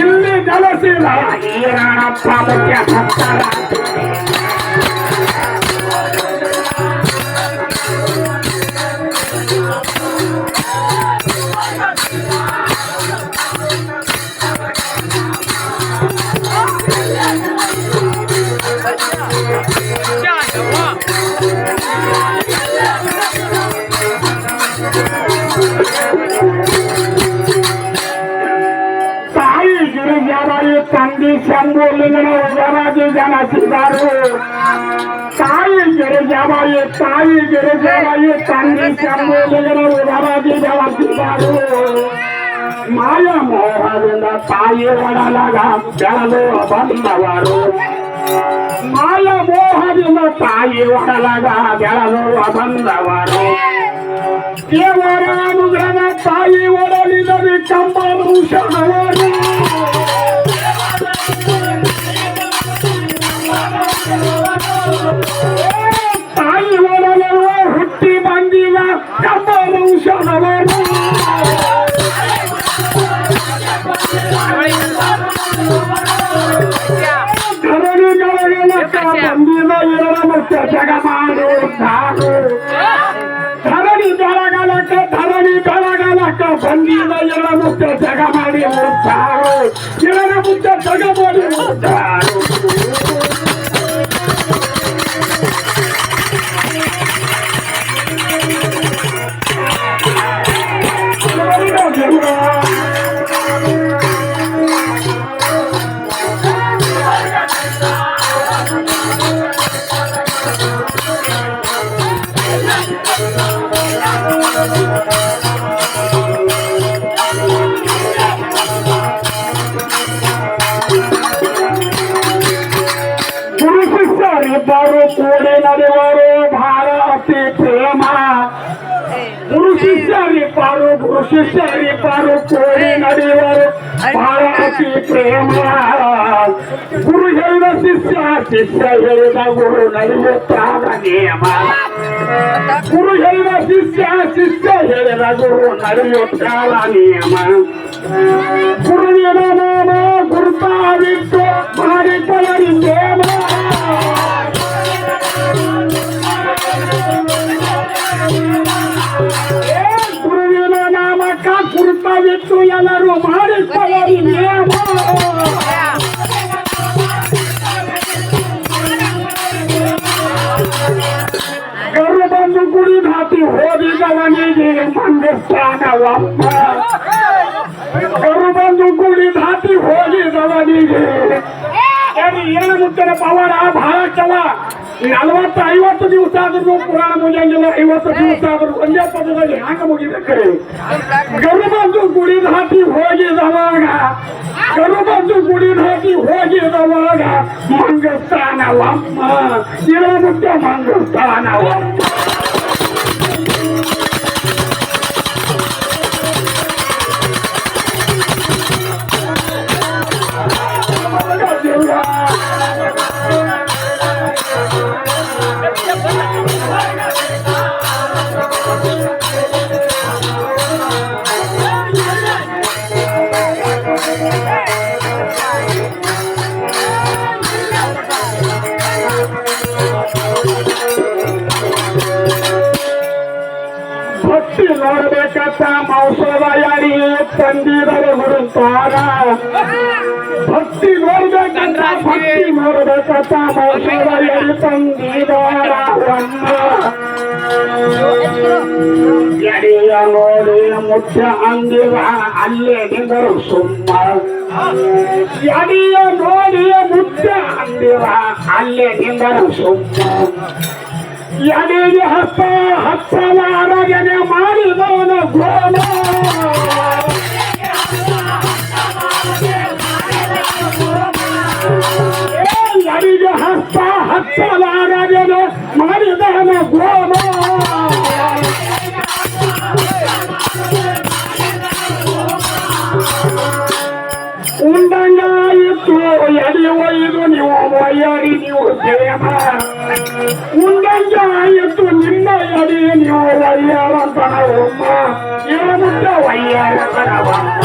ಇಲ್ಲಿ ನೆಲೆಸಿದ ಈರಣಪ್ಪ ಮುಖ್ಯ ಸತ್ತರ ತಂದೆ ಶಂಭುಲಿಂಗನ ಉದರಾಜಿ ಜನಸಿದರು ತಾಯಿ ಗಿರಿಜಾಬಾಯಿ ತಾಯಿ ಗಿರಿಜಾಬಾಯಿ ತಂದೆ ಶಂಭುಲಿಂಗನ ಉದರಾಜಿ ಜನಸಿದರು ಮಾಯ ಮೋಹದಿಂದ ತಾಯಿ ಒಡಲಾಗ ಬೆಳೆದು ಬಂದವರು ಮಾಯ ಮೋಹದಿಂದ ತಾಯಿ ಒಡಲಾಗ ಬೆಳೆದು ಬಂದವರು ದೇವರ ಅನುಗ್ರಹ ತಾಯಿ ಒಡಲಿನಲ್ಲಿ ಕಂಬರು ಶರಣವರು ತಾಯಿ ಒಡಲರುವ ಹುಟ್ಟಿ ಬಂದಿವ ಕಂಬರು ಶರಣವರು ಧರಣಿಗಳನ್ನ ಬಂದಿದ ಎರಡ ಮುಖ್ಯ ಜಗ ಮಾಡು ಸಾರು ಧರಣಿ ಬೆಳಗಲಕ್ಕ ಧರಣಿ ಬೆಳಗಲಕ್ಕ ಬಂದಿದ ಎರ ಮುಚ್ಚ ಜಗ ಮಾಡಿ ಮುಚ್ಚಾರು ಎರ ಮುಚ್ಚ ಜಗ ಮಾಡಿ ಮುಚ್ಚಾರು ಶಿಷ್ಯರಿಬ್ಬರು ಗುರು ಶಿಷ್ಯರಿಬ್ಬರು ಕೂಡಿ ನಡೆಯುವರು ಭಾಳ ಅತಿ ಪ್ರೇಮ ಗುರು ಹೇಳಿದ ಶಿಷ್ಯ ಶಿಷ್ಯ ಹೇಳಿದ ಗುರು ನಡೆಯುತ್ತಾಗ ನಿಯಮ ಗುರು ಹೇಳಿದ ಶಿಷ್ಯ ಶಿಷ್ಯ ಹೇಳಿದ ಗುರು ನಡೆಯುತ್ತಾಗ ನಿಯಮ ಮಂಗಸ್ಥಾನವಮ್ಮ ಗುಡಿ ಬಂದು ಗುಡಿ ಧಾತಿ ಹೋಗಿದವನಿಗೆ ಏನು ಮುಟ್ಟಿನ ಪವಾಡ ಬಹಳ ಚಲ ನಲವತ್ತು ಐವತ್ತು ದಿವಸ ಆದ್ರೂ ಪುರಾಣ ಮುಗಿಯಂಗಿಲ್ಲ ಐವತ್ತು ದಿವಸ ಆದ್ರೂ ಒಂದೇ ಪದದಲ್ಲಿ ಹ್ಯಾಂಗ ಮುಗಿಬೇಕ್ರಿ ಗರು ಗುಡಿ ಧಾಟಿ ಹೋಗಿದವಾಗ ಗರು ಬಂದು ಗುಡಿ ಧಾಟಿ ಹೋಗಿದವಾಗ ಮಂಗಸ್ಥಾನವಮ್ಮ ಇರೋ ಮುಟ್ಟ ಮಂಗಸ್ಥಾನವಮ್ಮ ಹುಡುಕಾರ ಭಕ್ತಿ ನೋಡ್ಬೇಕಂದ್ರ ಭಕ್ತಿ ನೋಡ್ಬೇಕಂತ ಯಾರಿ ತಂದಿದಾರ ಎಡೆಯ ನೋಡಿ ಮುಖ್ಯ ಅಂದಿರ ಅಲ್ಲೇ ನಿಂದರು ಸುಮ್ಮ ಎಡೆಯ ನೋಡಿ ಮುಖ್ಯ ಅಂದಿರ ಅಲ್ಲೇ ನಿಂದರು ಸುಮ್ಮ ಎಡೆಗೆ ಹತ್ತ ಹತ್ತಲಾರಗನೆ ಮಾಡಿದವನ ಗೋಮ ಎಡೆಗೆ ಹತ್ತ ಹತ್ತಲಾರಗನೆ ಮಾಡಿದವನ ಗೋಮ ಉಂಡಂಗಾಯಿತು ಎಡಿ ಒಯ್ದು ನೀವು ಒಯ್ಯಡಿ ನೀವು ಪ್ರೇಮ ಉಂಡಂಗಾಯಿತು ನಿಮ್ಮ ಎಡಿ ನೀವು ಒಯ್ಯರಂತನವಮ್ಮ ಏನಂತ ಒಯ್ಯರಂತನವಮ್ಮ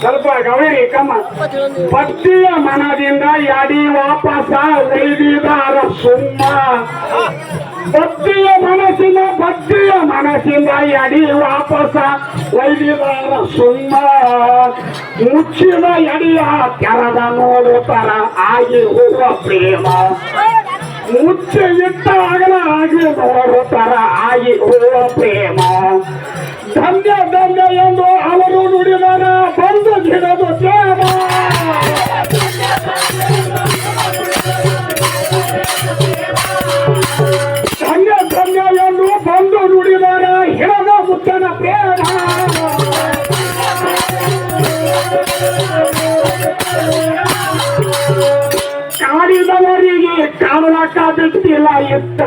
ಸ್ವಲ್ಪ ಗೌರಿ ಕಮ್ಮ ಭಕ್ತಿಯ ಮನದಿಂದ ಯಡಿ ವಾಪಸ ಒಯ್ದಿದಾರ ಸುಮ್ಮ ಭಕ್ತಿಯ ಮನಸ್ಸಿನ ಭಕ್ತಿಯ ಮನಸ್ಸಿಂದ ಯಡಿ ವಾಪಸ ಒಯ್ದಿದಾರ ಸುಮ್ಮ ಮುಚ್ಚಿದ ಎಡಿಯ ಕೆರದ ನೋಡುತ್ತರ ಆಗಿ ಹೋಗುವ ಪ್ರೇಮ ಮುಚ್ಚಿ ಇಟ್ಟಾಗಲ ಆಗಿ ನೋಡುತ್ತರ ಆಗಿ ಹೋಗುವ ಪ್ರೇಮ ಧನ್ಯ ಧನ್ಯ ಎಂದು ಅವರು ನುಡಿದರ. ಬಂದು ಗಿಡದು ಧನ್ಯ ಎಂದು ಬಂದು ನುಡಿದರ. ಹಿಡದ ಮುತ್ತನ ಪ್ರೇಮ. ಕಾಡಿದವರಿಗೆ ಕಾಣಲಕ್ಕ ಬಿಟ್ಟಿಲ್ಲ ಕಾಡಿದವರಿಗೆ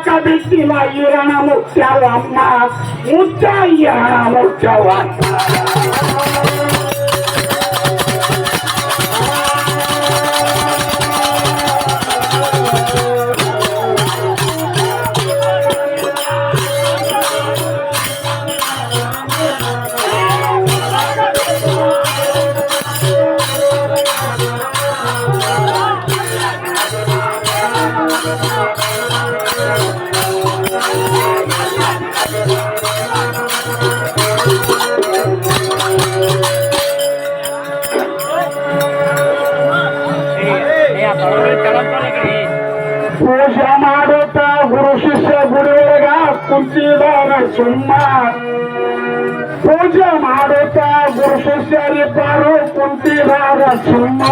ముత్యాక దిక్కిల ఇరణము చవమ్మ ముత్య ఇరణము చవమ్మ ಸುಮ್ಮ ಪೂಜೆ ಮಾಡುತ್ತಾ ಗುರು ಶಿಷ್ಯರಿಬ್ಬರು ಕುಂತಿದಾರ ಸುಮ್ಮ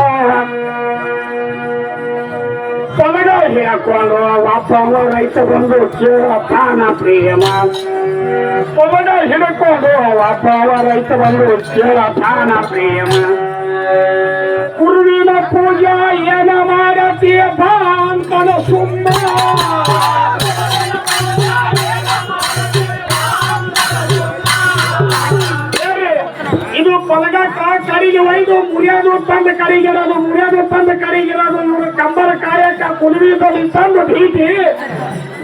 ಪಲಗ ಹೇಳ್ಕೊಂಡು ಒಬ್ಬವ ರೈತ ಬಂದು ಕೇಳತಾನ ಪ್ರೇಮ. ಪಲಗ ಹಿಡ್ಕೊಂಡು ಒಬ್ಬವ ರೈತ ಬಂದು ಕೇಳತಾನ ಪ್ರೇಮ. ಗುರುವಿನ ಪೂಜಾ ಏನ ಮಾಡತೀಯ ಬಾ ಅಂತನ ಸುಮ್ಮ. ಇದು ಪಲಗಕ್ಕ ಕರಿಗೆ ಒಯ್ದು, ಮುರಿಯೋದು ತಂದು ಕಡಿಗಿರೋದು ಮುರಿಯೋದು ತಂದು ಕಡಿಗಿರೋದು ಇವರು ಕಂಬರ ಕಾರ್ಯಕ್ಕ ಕುಲುವಿದಲ್ಲಿ ತಂದು ಭೀತಿ.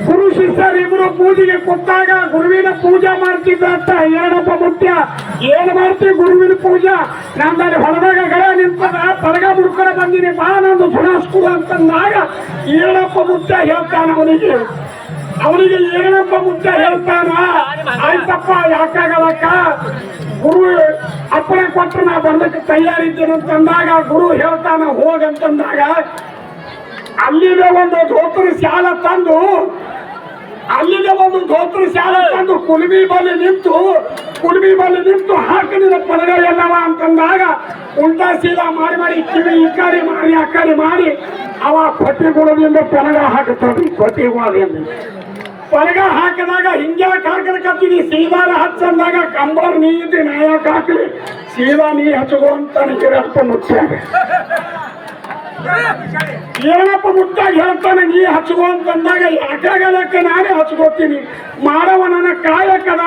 ಗುರು ಶಿಷ್ಯರಿಬ್ರು ಪೂಜೆಗೆ ಕೊಟ್ಟಾಗ ಗುರುವಿನ ಪೂಜೆ ಮಾಡ್ತಿದ್ದಂತ ಏನಪ್ಪ ಮುಖ್ಯ. ಏನ್ ಮಾಡ್ತೀವಿ ಗುರುವಿನ ಪೂಜಾ? ನಮ್ಮಲ್ಲಿ ಹೊರದಾಗ ಗಡ ನಿಂತದ, ಪರಗ ಮುಡ್ಕರ ಬಂದಿನಿ, ಬಾ ನಂದು ಸುಣಾಸ್ಕುಡು ಅಂತಂದಾಗ ಏನಪ್ಪ ಮುಖ್ಯ ಹೇಳ್ತಾನ ಅವನಿಗೆ? ಅವನಿಗೆ ಏನಪ್ಪ ಮುಖ್ಯ ಹೇಳ್ತಾನ? ಆಯ್ತಪ್ಪ, ಯಾಕಾಗಲಕ್ಕ? ಗುರು ಅಪ್ಪಣೆ ಕೊಟ್ಟು ನಾ ಬರ್ಲಿಕ್ಕೆ ತಯಾರಿದ್ದೇನೆ ಅಂತಂದಾಗ ಗುರು ಹೇಳ್ತಾನ ಹೋಗಂತಂದಾಗ ಅಲ್ಲಿನ ಒಂದು ಧೋತ್ರ ಶಾಲ ತಂದು ಅಲ್ಲಿನ ಒಂದು ಧೋತ್ರ ಶಾಲ ತಂದು ಕುಲ್ಬಿ ಬಲ್ಲಿ ನಿಂತು ಕುಲ್ಬಿ ಬಲ್ಲಿ ನಿಂತು ಹಾಕಿದ ಪಲಗ ಎಲ್ಲವ ಅಂತಂದಾಗ ಉಲ್ಟಾ ಸೀದಾ ಮಾಡಿ ಮಾಡಿ ಕಿವಿ ಈ ಕಡೆ ಮಾಡಿ ಆ ಕಡೆ ಮಾಡಿ ಅವ ಪಟ್ಟಿಗುಳದಿಂದ ಪೆನಗ ಹಾಕುತ್ತಾನೆ, ಪಟ್ಟಿಗುಳದಿಂದ. ಪಲಗ ಹಾಕಿದಾಗ ಹಿಂಗ್ಯಾಕೆ ಹಾಕಲಿಕತ್ತೀನಿ ಸೀದಾರ ಹಚ್ಚಂದಾಗ ಕಂಬರ್ ನೀ ಇದ್ದಿ ನಾ ಯಾಕೆ ಹಾಕಲಿ? ಸೀದಾ ನೀ ಹಚ್ಚಗೋ ಅಂತ ಗಿರಪ್ಪ ಮುಚ್ಚಾಗ ಏನಪ್ಪ ಮುಟ್ಟಾಗಿ ಹೇಳ್ತಾನೆ? ನೀ ಹಚ್ಕೋ ಅಂತಂದಾಗ ಯಾಕಾಗಲಕ್ಕೆ ನಾನೇ ಹಚ್ಕೋತೀನಿ ಮಾಡವ ನನ್ನ ಕಾಯಕದ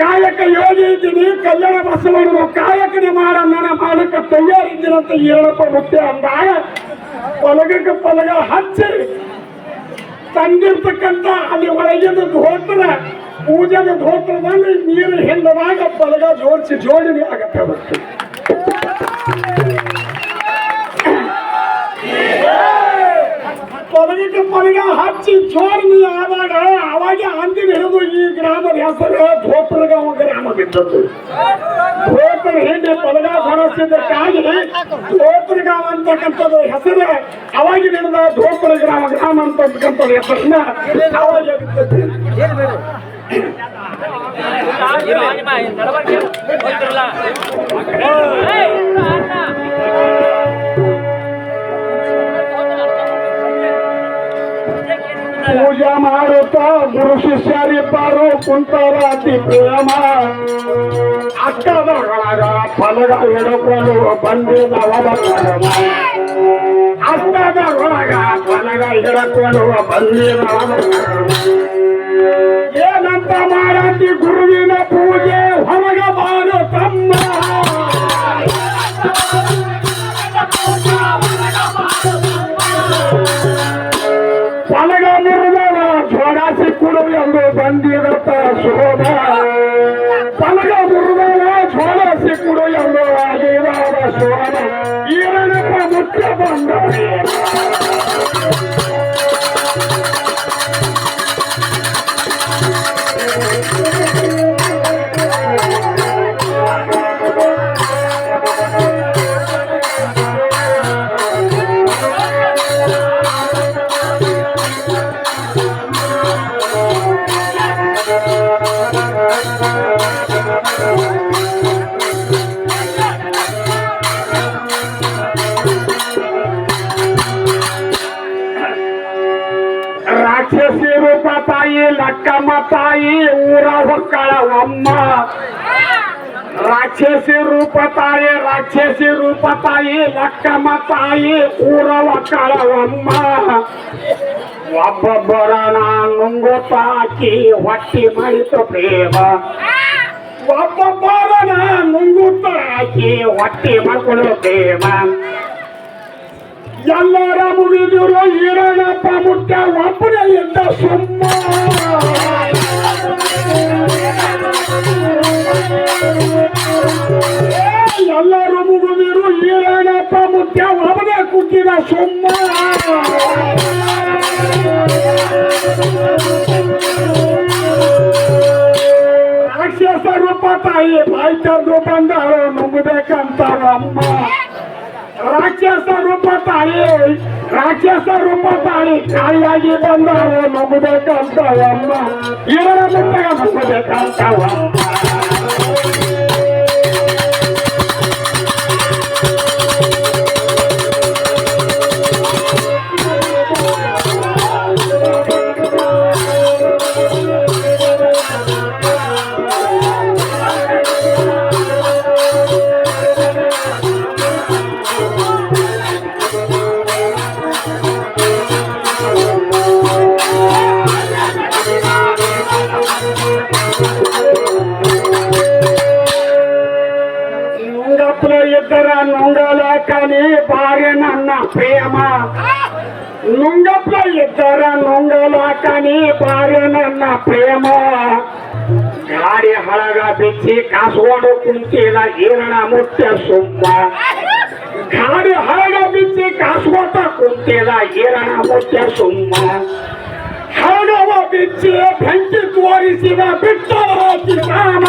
ಕಾಯಕ ಯೋಗಿ ಇದ್ದೀನಿ. ಕಲ್ಯಾಣ ಬಸವಣ್ಣ ಕಾಯಕನೇ ಮಾಡ, ನನ್ನ ಮಾಡಕ್ಕೆ ತಯ್ಯಾರಿದ್ದೀನಂತ ಏನಪ್ಪ ಮುತ್ತೆ ಅಂದಾಗ ಪಲಗಕ್ಕೆ ಪಲಗ ಹಚ್ಚಿ ತಂದಿರ್ತಕ್ಕಂಥ ಅಲ್ಲಿ ಒಳಗಿನ ಧೋತ್ರ ಪೂಜೆದ ಧೋತ್ರದಲ್ಲಿ ನೀರು ಹಿಂದದಾಗ ಪಲಗ ಜೋಡಿಸಿ ಜೋಡಣೆ ಆಗತ್ತೆ ಅವತ್ತು ಪಲಗಕ್ಕೆ ಪಲಗ ಹಚ್ಚಿ ಜೋಡಣೆ ಆದಾಗ ಅವಾಗ ಅಂದಿನ ಹಿಡಿದು ಈ ಗ್ರಾಮದ ಹೆಸರು ಧೋತ್ರಗಾಂವ ಗ್ರಾಮ ಬಿದ್ದದ್ದು ಧೋತ್ರ ಹಿಂದೆ ಪಲಗ ಹೊರಸಿದ್ದಕ್ಕಾಗಿ ಧೋತ್ರಗಾಂವ ಅಂತಕ್ಕಂಥದ್ದು ಹೆಸರು ಅವಾಗಿನ ಧೋಪುರ ಗ್ರಾಮ ಗ್ರಾಮ ಅಂತಕ್ಕಂಥ ಹೆಸರನ್ನ ಅವಾಗ ಪೂಜೆ ಮಾಡುತ್ತಾ ಗುರು ಶಿಷ್ಯರಿಬ್ಬರು ಕುಂತರ ಅತಿ ಪ್ರೇಮ ಅಕ್ಕದ ಒಳಗ ಫಲಗ ಹಿಡ್ಕೊಂಡು ಬಂದಿದವ ಕರ್ಮ ಅಂತದ ಒಳಗ ಹೊಲಗ ಹಿಡಕೊಳ್ಳುವ ಬಂದಿರ ಏನಂತ ಮಾಡತಿ ಗುರುವಿನ ಪೂಜೆ ಹೊರಗ ಬಾರು ತಮ್ಮ ಕೊಡು ಎಂದು ಬಂದಿರತ್ತ ಶೋಭ ಲಕ್ಕಮ್ಮ ತಾಯಿ ಊರ ಹೊಕ್ಕಳ ಅಮ್ಮ. ರಾಕ್ಷಸಿ ರೂಪ ತಾಯಿ, ರಾಕ್ಷಸಿ ರೂಪ ತಾಯಿ ಲಕ್ಕಮ್ಮ ತಾಯಿ ಊರ ಹೊಕ್ಕಳ ಅಮ್ಮ. ಒಬ್ಬೊಬ್ಬರ ತಾಕಿ ಹೊಟ್ಟಿ ಮಾಡಿತು ಪ್ರೇಮ. ಒಬ್ಬೊಬ್ಬರ ತಾಕಿ ಹೊಟ್ಟಿ ಮಾಡ್ಕೊಳ್ಳೋ ಪ್ರೇಮ. ಎಲ್ಲರ ಮುಗಿದಿರೋ ಈರಣಪ್ಪ ಮುಟ್ಟ ಒಬ್ಬನೇ ಇದ್ದ ಸುಮ್ಮ. ಎಲ್ಲರೂ ಮುಗಿದಿರು ಈರಣಪ್ಪ ಮುಟ್ಟ ಒಬ್ಬನೇ ಕುಟ್ಟಿದ ಸುಮ್ಮ. ರಾಕ್ಷಸ ರೂಪ ತಾಯಿ ಬಾಯಿ ಬಂದಾರ ಅಮ್ಮ. ರಾಕ್ಷಸ ರೂಪ ತಾಳಿ ರಾಕ್ಷಸ ರೂಪ ತಾಯಿ ಕಾಯಿಯಾಗಿ ಬಂದವು ನುಗ್ಬೇಕಂತವಮ್ಮ ಇವರ ಮುಟ್ಟಗ ನುಗ್ಬೇಕಂತವಮ್ಮ ಗಾಡಿ ಹಳಗ ಬಿಚ್ಚಿ ಕಾಸ್ಕೊಂಡು ಕುಂತಿದ ಈರಣ ಮುತ್ಯ ಸುಮ್ಮ ಗಾಡಿ ಹಳಗ ಬಿಚ್ಚಿ ಕಾಸ್ಕೊತ ಕುಂತಿದ ಈರಣ ಮುತ್ಯ ಸುಮ್ಮ ಹಳಗವ ಬಿಚ್ಚಿ ಬೆಂಕಿ ತೋರಿಸಿದ ಬಿಟ್ಟರ ಕಿಸಾನ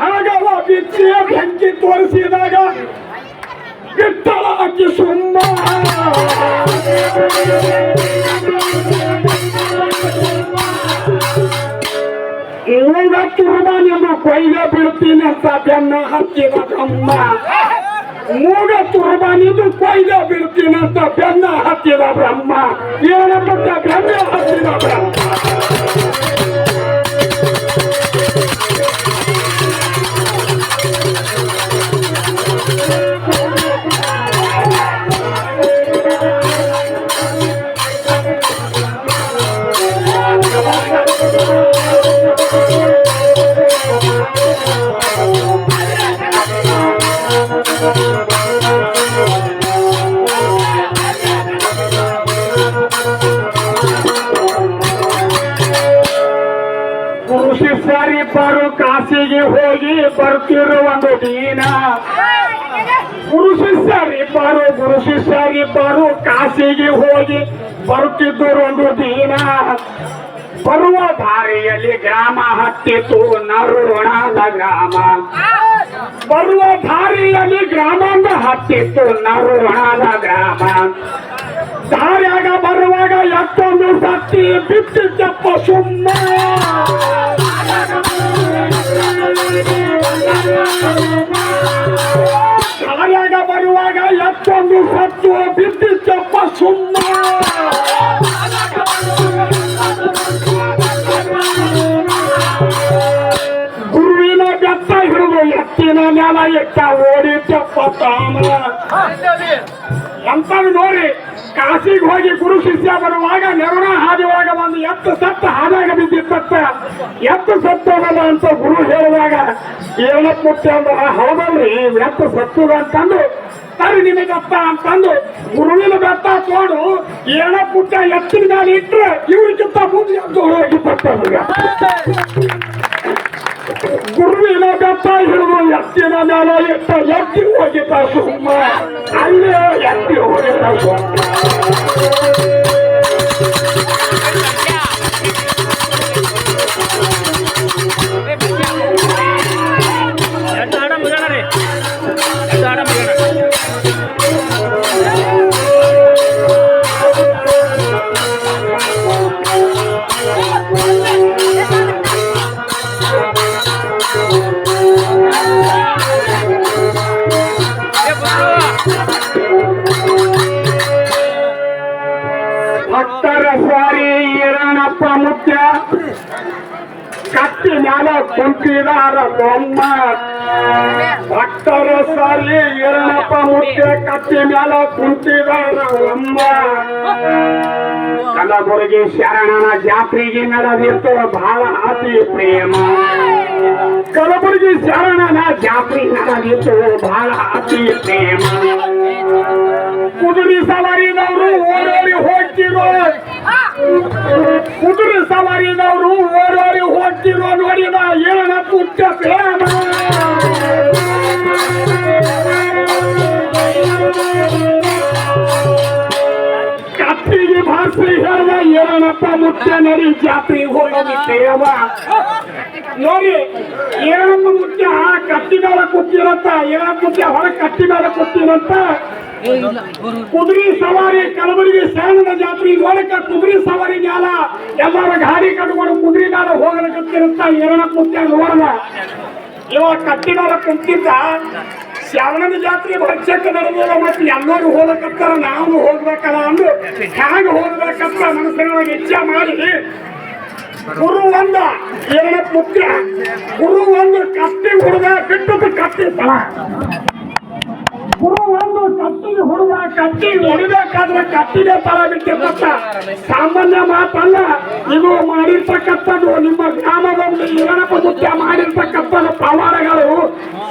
ಹಳಗವ ಬಿಚ್ಚಿ ಬೆಂಕಿ ತೋರಿಸಿದಾಗ ಬಿಟ್ಟಳ ಅಕ್ಕಿ ಸುಮ್ಮ ಇವಾಗ ತುರ್ಬ ನಿಮ್ಮ ಕೊಯ್ಗೆ ಬೀಳ್ತೀನಿ ಅಂತ ಬೆನ್ನ ಹತ್ತಿದ ಬ್ರಹ್ಮ ಮೂಗ ತುರ್ಬ ನಿಂದು ಕೊಯ್ಗೆ ಬೀಳ್ತೀನಿ ಅಂತ ಬೆನ್ನ ಹತ್ತಿದ ಬ್ರಹ್ಮ ಏನಂತ ಬೆನ್ನ ಹತ್ತಿದ ಬ್ರಹ್ಮ ಶಿಷ್ಯರಿಬ್ಬರು ಕಾಶಿಗೆ ಹೋಗಿ ಬರ್ತಿರುವಂದು ದಿನ. ಗುರು ಶಿಷ್ಯರಿಬ್ಬರು ಗುರು ಶಿಷ್ಯರಿಬ್ಬರು ಕಾಶಿಗೆ ಹೋಗಿ ಬರುತ್ತಿದ್ದರು ಒಂದು ದಿನ. ಬರುವ ದಾರಿಯಲ್ಲಿ ಗ್ರಾಮ ಹತ್ತಿತು ನರುಣದ ಗ್ರಾಮ. ಬರುವ ದಾರಿಯಲ್ಲಿ ಗ್ರಾಮಾಂಗ ಹತ್ತಿತ್ತು ನರುಣದ ಗ್ರಾಮ. ದಾರ್ಯಾಗ ಬರುವಾಗ ಎಷ್ಟೊಂದು ಸತ್ತಿ ಬಿಟ್ಟಿದ್ದಪ್ಪ ಸುಮ್ಮ ದಾರ್ಯಾಗ ಬರುವಾಗ ಎಷ್ಟೊಂದು ಸತ್ತು ಬಿಟ್ಟಿದ್ದಪ್ಪ ಸುಮ್ಮ ಎತ್ತ ಓಡಿದ್ದಪ್ಪ ತಾಮ ಅಂತ ನೋಡಿ, ಕಾಶಿಗೆ ಹೋಗಿ ಗುರು ಶಿಷ್ಯ ಬರುವಾಗ ನೆರಣ ಹಾದಿವಾಗ ಒಂದು ಎತ್ತು ಸತ್ತ ಹಾದಾಗ ಬಿದ್ದಿತ್ತ ಎತ್ತು ಸತ್ತೋಗಲ್ಲ ಅಂತ ಗುರು ಹೇಳಿದಾಗ ಏನಕ್ಕೆ ಮುಟ್ಟಿ ಅಂದ್ರ ಹೌದಲ್ರಿ, ಎತ್ತು ಸತ್ತದ ಅಂತಂದು. ಸರಿ ನಿಮಗೆ ಬೆತ್ತ ಅಂತಂದು, ಗುರುವಿನ ಬೆತ್ತ ತೋಡು, ಏನ ಪುಟ್ಟ ಎತ್ತಿನ ಮೇಲೆ ಇಟ್ರೆ ಇವ್ರಿಗಿಂತ ಮುಂದೆ ಎದ್ದು ಹೋಗಿತ್ತ ಗುರುವಿನ ಬೆತ್ತ ಹಿಡಿದು ಎತ್ತಿನ ಮೇಲೆ ಇಟ್ಟ ಎತ್ತಿ ಹೋಗಿದ್ದ ಸುಮ್ಮ ಅಲ್ಲೇ ಎತ್ತಿ ಹೋಗಿದ್ದ ಸುಮ್ಮ ಮ್ಯಾಲ ಕುಂತಿದಾರ ಬೊಮ್ಮ ಭಕ್ತರ ಸರಿ ಈರಣಪ್ಪ ಮುಖ್ಯ ಕತ್ತಿ ಮ್ಯಾಲ ಕುಂತಿದಾರ ಬೊಮ್ಮ ಕಲಬುರಗಿ ಶರಣನ ಜಾತ್ರೆಗೆ ನಡೆದಿತ್ತು. ಬಹಳ ಅತಿ ಪ್ರೇಮ. ಕಲಬುರಗಿ ಶರಣನ ಜಾತ್ರೆ ನಡೆದಿತ್ತು ಬಹಳ ಅತಿ ಪ್ರೇಮ ಕುದುರೆ ಸವಾರಿದವರು ಓಡೋಡಿ ಹೋಗ್ತಿರೋ ಕುದುರೆ ಸವಾರಿದವರು ಓಡೋಡಿ ಹೋಗ್ತಿರೋ ನೋಡಿದ ಏನ ಪುಟ್ಟ ಪ್ರೇಮ ಹೇಳ ಏನಪ್ಪ ಮುಟ್ಟ ನಡಿ ಜಾತ್ರೆ ಹೋಗಿದ್ದೇವ ನೋಡಿ ಏನಪ್ಪ ಮುಖ್ಯ ಕತ್ತಿ ಮೇಲೆ ಕೂತಿರತ್ತ ಏನಪ್ಪ ಮುಖ್ಯ ಹೊರ ಕತ್ತಿ ಮೇಲೆ ಕೂತಿರಂತ ಕುದುರೆ ಸವಾರಿ, ಕಲಬುರಗಿ ಸೇನದ ಜಾತ್ರೆ, ನೋಡಕ ಕುದುರೆ ಸವಾರಿ ಮ್ಯಾಲ ಎಲ್ಲರ ಗಾಡಿ ಕಟ್ಕೊಂಡು ಕುದುರೆ ಮ್ಯಾಲ ಹೋಗಲಿಕ್ಕಂತ ಏನಪ್ಪ ಮುಖ್ಯ ನೋಡದ. ಇವ ಕಟ್ಟಿ ಮ್ಯಾಲ ಕುಂತಿದ್ದ ಶರಣನ ಜಾತ್ರೆ ಭಕ್ಷ್ಯಕ್ಕೆ ನಡೆದಿಲ್ಲ ಮತ್ತೆ ಎಲ್ಲರೂ ಹೋಗಕತ್ತಾರ ನಾವು ಹೋಗ್ಬೇಕಲ್ಲ ಅಂದು ಹ್ಯಾಂಗ ಹೋಗ್ಬೇಕಂತ ಮನಸ್ಸಿನೊಳಗೆ ಇಚ್ಛೆ ಮಾಡಿ ಗುರು ಒಂದ ಎರಡ ಪುತ್ರ. ಗುರು ಒಂದು ಕತ್ತಿ ಹುಡುಗ ಬಿಟ್ಟದ್ದು ಕತ್ತಿ ಗುರು ಒಂದು ಕತ್ತಿಗೆ ಹುಡುಗ ಕತ್ತಿ ಹೊಡಿಬೇಕಾದ್ರೆ ಕತ್ತಿಗೆ ತರ ಬಿಟ್ಟಿರ್ತ ಸಾಮಾನ್ಯ ಮಾತಲ್ಲ ಇದು ಮಾಡಿರ್ತಕ್ಕಂಥದ್ದು ನಿಮ್ಮ ಗ್ರಾಮದಲ್ಲಿ ಏನಪ್ಪ ಮುಖ್ಯ ಮಾಡಿರ್ತಕ್ಕಂಥದ್ದು? ಪವಾಡಗಳು.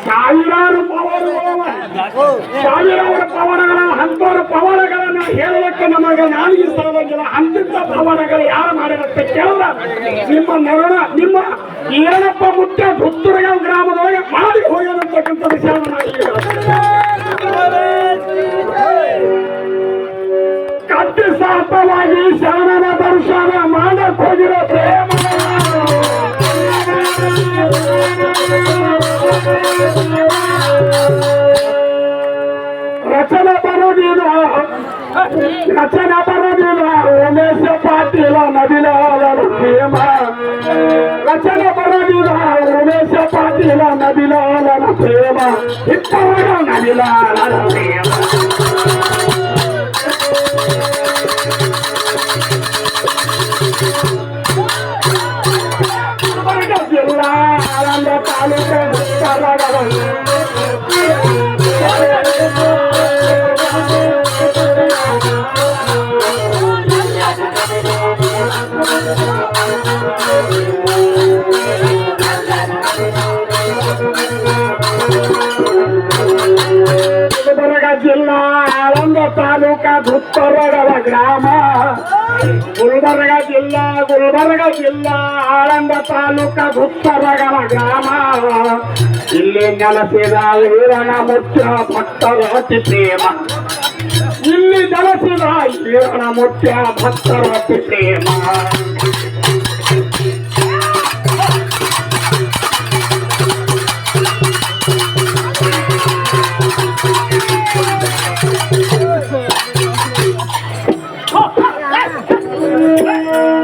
ಸಾವಿರಾರು ಪವಾಡಗಳು. ಸಾವಿರಾರು ಪವಾಡಗಳ ಹತ್ತಾರು ಪವಾಡಗಳನ್ನ ಹೇಳಲಿಕ್ಕೆ ನಮಗೆ ನಾಲಿಗೆ ಸಾಲಂಗಿಲ್ಲ ಅಂತಿದ್ದ ಪವಾಡಗಳು ಯಾರು ಮಾಡಿರತ್ತೆ ಕೇಳಿದ ನಿಮ್ಮ ನರಣ ನಿಮ್ಮ ಏನಪ್ಪ ಮುಖ್ಯ ದುತ್ತುರಗಾಂವ್ ಗ್ರಾಮದೊಳಗೆ ಮಾಡಿ ಹೋಗ್ಯಾರಂತಕ್ಕಂಥ ವಿಷಯವನ್ನು ನಾನು. ಕಟ್ಟಿ ಸಾಪವಾಗಿ ಶರಣನ ದರ್ಶನ ಮಾಡಕ್ ಹೋಗಿರೋ ಪ್ರೇಮ. ರಚನೆ ಬರೋದಿಲ್ಲ ರಚನೆ ಬರೋದಿಲ್ಲ ಉಮೇಶ ಪಾಟೀಲ ನದಿಲ ಪ್ರೇಮ ರಚನೆ ಬರೋದಿಲ್ಲ ಪಾಟೀಲ ನಬಿಲಾಲರ ಪ್ರೇಮ ಇತ್ತವರ ನಬಿಲಾಲರ ಪ್ರೇಮ ಗುಲ್ಬರ್ಗ ಜಿಲ್ಲಾ ಆಳಂದ ತಾಲೂಕ ದುತ್ತರಗಡ ಗ್ರಾಮ. ಗುಲ್ಬರ್ಗ ಜಿಲ್ಲಾ ಗುಲ್ಬರ್ಗ ಜಿಲ್ಲಾ, ಆಳಂದ ತಾಲೂಕ ದುತ್ತರಗಡ ಗ್ರಾಮ. ಇಲ್ಲಿ ನೆಲೆಸಿದ ವೀರನ ಮುಚ್ಚ ಭಕ್ತರ ಅತಿ ಪ್ರೇಮ ಇಲ್ಲಿ ನೆಲೆಸಿದ ವೀರನ ಮುಚ್ಚ ಭಕ್ತರ ಅತಿ ಪ್ರೇಮ Bye.